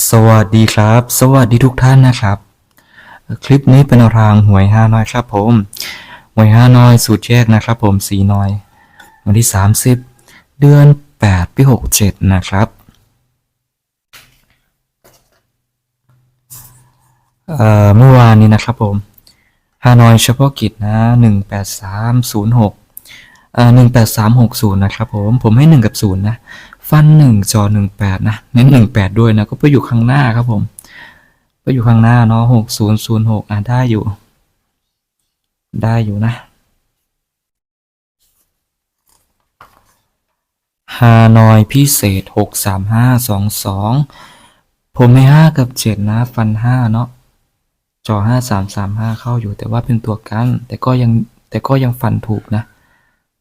สวัสดีครับ สวัสดีทุกท่านนะครับ คลิปนี้เป็นรางหวยฮานอยครับผมหวยฮานอยสูตรแยกนะครับ ผมสีนอย วันที่ 30 เดือน8ปี67 นะครับเอ่อเมื่อวานนี้นะครับผมฮานอยเฉพาะกิจนะ18306เอ่อ18360 นะครับผมผมให้ 1 กับ 0 นะ ฟัน1จอ18นะเน้น18ด้วยนะก็ไปอยู่ข้างหน้าครับผมไปอยู่ข้างหน้าเนาะ6006อะได้อยู่ ได้อยู่นะฮานอยพิเศษ63522ผมให้5กับ7นะ ฟัน5เนาะจอ5335เข้าอยู่ แต่ว่าเป็นตัวกัน แต่ก็ยังแต่ก็ยังฟันถูกนะ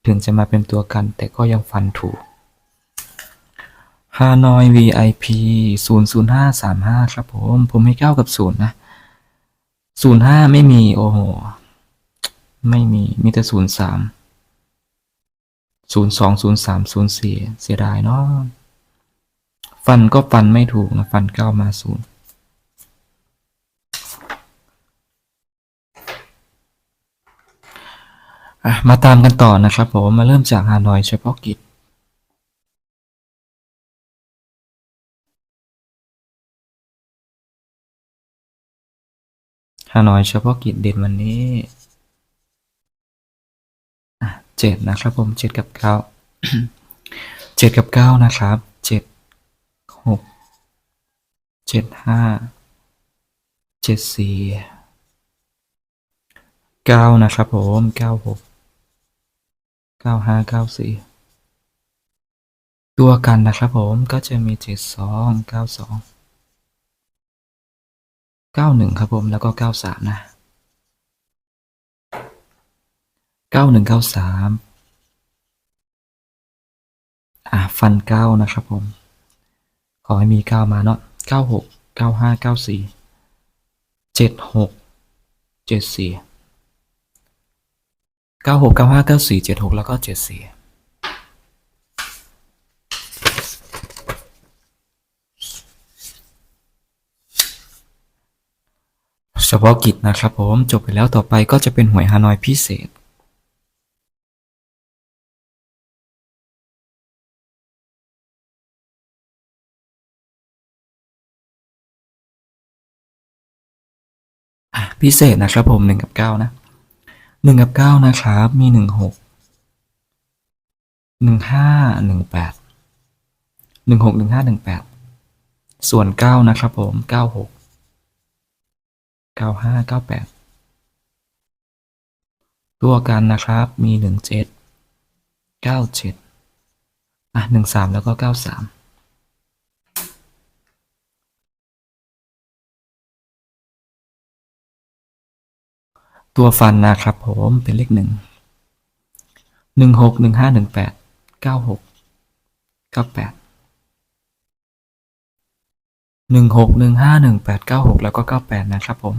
ถึงจะมาเป็นตัวกัน แต่ก็ยังฟันถูก ฮานอย VIP 00535 ครับผม ผมให้9กับ0นย์นะ05ไม่มี โอ้โห ไม่มี มีแต่03 02 03 04เสียดายเนาะฟันก็ฟันไม่ถูกนะ ฟัน9มา0อะมาตามกันต่อนะครับผม มาเริ่มจากฮานอยเฉพาะกิจ ฮานอยเฉพาะกิจเด่นวันนี้เจ็ดนะครับผมเจ็ดกับเก้าเจ็ดกับเก้านะครับเจ็ดหกเจ็ดห้าเจ็ดสี่เก้านะครับผมเก้าหกเก้าห้าเก้าสี่ตัวกันนะครับผมก็จะมีเจ็ดสองเก้าสอง เก้าหนึ่งครับผมแล้วก็เก้าสามนะเก้าหนึ่งเก้าสามอะฟันเก้านะครับผม ขอให้มีเก้ามาเนาะเก้าหกเก้าห้าเก้าสี่เจ็ดหกเจ็ดสี่เก้าหกเก้าห้าเก้าสี่เจ็ดหกแล้วก็เจ็ดสี่ เฉพาะกิจนะครับผมจบไปแล้วต่อไปก็จะเป็นหวยฮานอยพิเศษพิเศษนะครับผมหนึ่งกับเก้านะหนึ่งกับเก้านะครับ มีหนึ่งหกหนึ่งห้าหนึ่งแปดหนึ่งหกหนึ่งห้าหนึ่งแปดส่วนเก้านะครับผมเก้าหก เก้าห้าเก้าแปดตัวกันนะครับมีหนึ่งเจ็ดเก้าเจ็ดอะหนึ่งสามแล้วก็เก้าสามตัวฟันนะครับผมเป็นเลขหนึ่งหนึ่งหกหนึ่งห้าหนึ่งแปดเก้าหกเก้าแปด หนึ่งหกหนึ่งห้าหนึ่งแปดเก้าหกแล้วก็เก้าแปดนะครับผม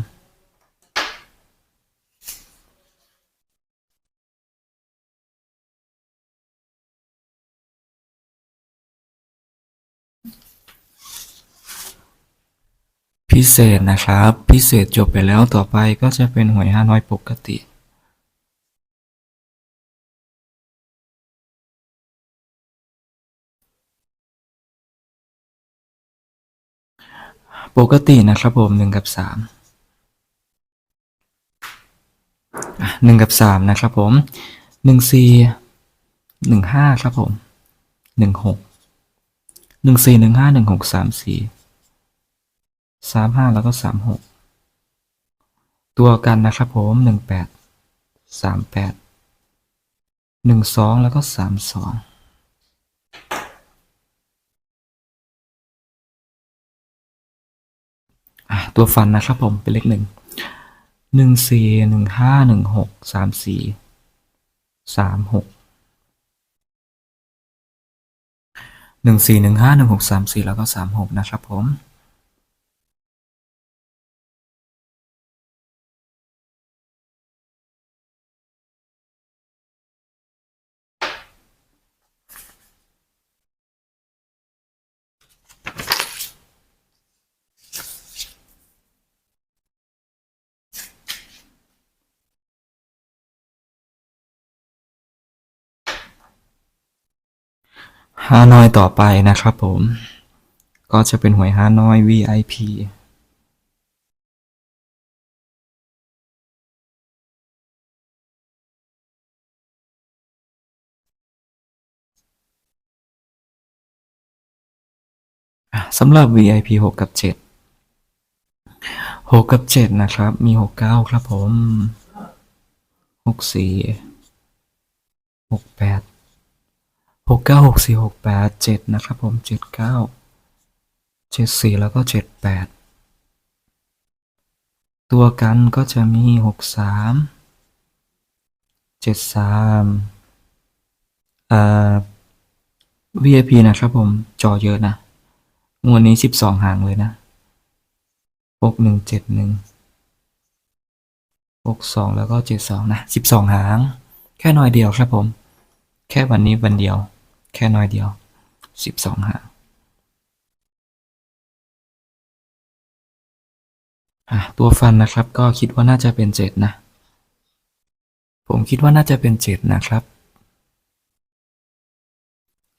พิเศษนะครับ พิเศษจบไปแล้วต่อไปก็จะเป็นหวยห้าน้อยปกติ ปกตินะครับผมหนึ่งกับสามหนึ่งกับสามนะครับผมหนึ่งสี่หนึ่งห้าครับผมหนึ่งหกหนึ่งสี่หนึ่งห้าหนึ่งหกสามสี่สามห้าแล้วก็สามหกตัวกันนะครับผมหนึ่งแปดสามแปดหนึ่งสองแล้วก็สามสองอะ ตัวฟันนะครับผมเป็นเลขหนึ่งหนึ่งสี่หนึ่งห้าหนึ่งหกสามสี่สามหกหนึ่งสี่หนึ่งห้าหนึ่งหกสามสี่แล้วก็สามหกนะครับผม ฮานอยต่อไปนะครับผม ก็จะเป็นหวยฮานอย VIP อะสำหรับ VIP หกกับเจ็ดหกกับเจ็ดนะครับ มีหกเก้าครับผมหกสี่ หกเก้าหกสี่หกแปดเจ็ดนะครับผมเจ็ดเก้าเจ็ดสี่แล้วก็เจ็ดแปดตัวกันก็จะมีหกสามเจ็ดสามอ่า VIP นะครับผมจอเยอะนะงวดนี้สิบสองหางเลยนะหกหนึ่งเจ็ดหนึ่งหกสองแล้วก็เจ็ดสองนะสิบสองหาง แค่หน้อยเดียวครับผม แค่วันนี้วันเดียว แค่น้อยเดียว สิบสองหางตัวฟันนะครับก็คิดว่าน่าจะเป็นเจ็ดนะ ผมคิดว่าน่าจะเป็นเจ็ดนะครับ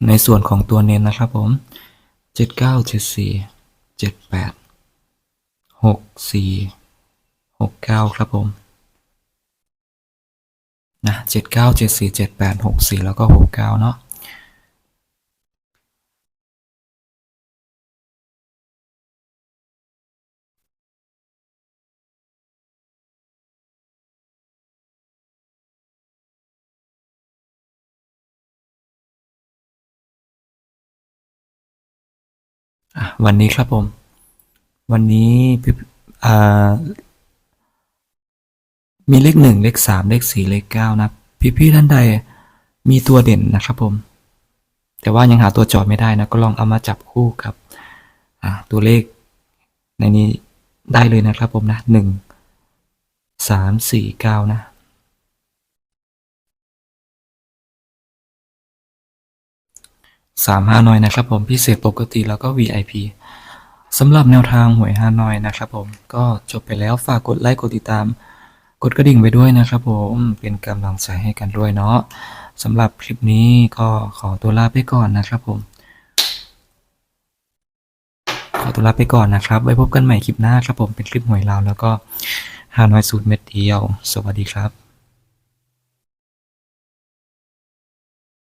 ในส่วนของตัวเน้นนะครับผมเจ็ดเก้าเจ็ดสี่เจ็ดแปดหกสี่หกเก้าครับผม นะเจ็ดเก้าเจ็ดสี่เจ็ดแปดหกสี่แล้วก็หกเก้าเนาะวันนี้ครับผม วันนี้พี่ มีเลขหนึ่งเลขสามเลขสี่เลขเก้านะพี่ๆท่านใดมีตัวเด่นนะครับผม แต่ว่ายังหาตัวจอดไม่ได้นะ ก็ลองเอามาจับคู่กับตัวเลขในนี้ได้เลยนะครับผมนะหนึ่งสามสี่เก้านะสามห้าน้อยนะครับผมพิเศษปกติแล้วก็ VIP สำหรับแนวทางหวยฮานอยนะครับผม ก็จบไปแล้วฝากกดไลค์กดติดตาม กดกระดิ่งไปด้วยนะครับผมเป็นกำลังใจให้กันด้วยเนาะสำหรับคลิปนี้ก็ขอตัวลาไปก่อนนะครับผม ขอตัวลาไปก่อนนะครับ ไว้พบกันใหม่คลิปหน้าครับผมเป็นคลิปหวยลาวแล้วก็ฮานอยสูตรเม็ดเดียว สวัสดีครับ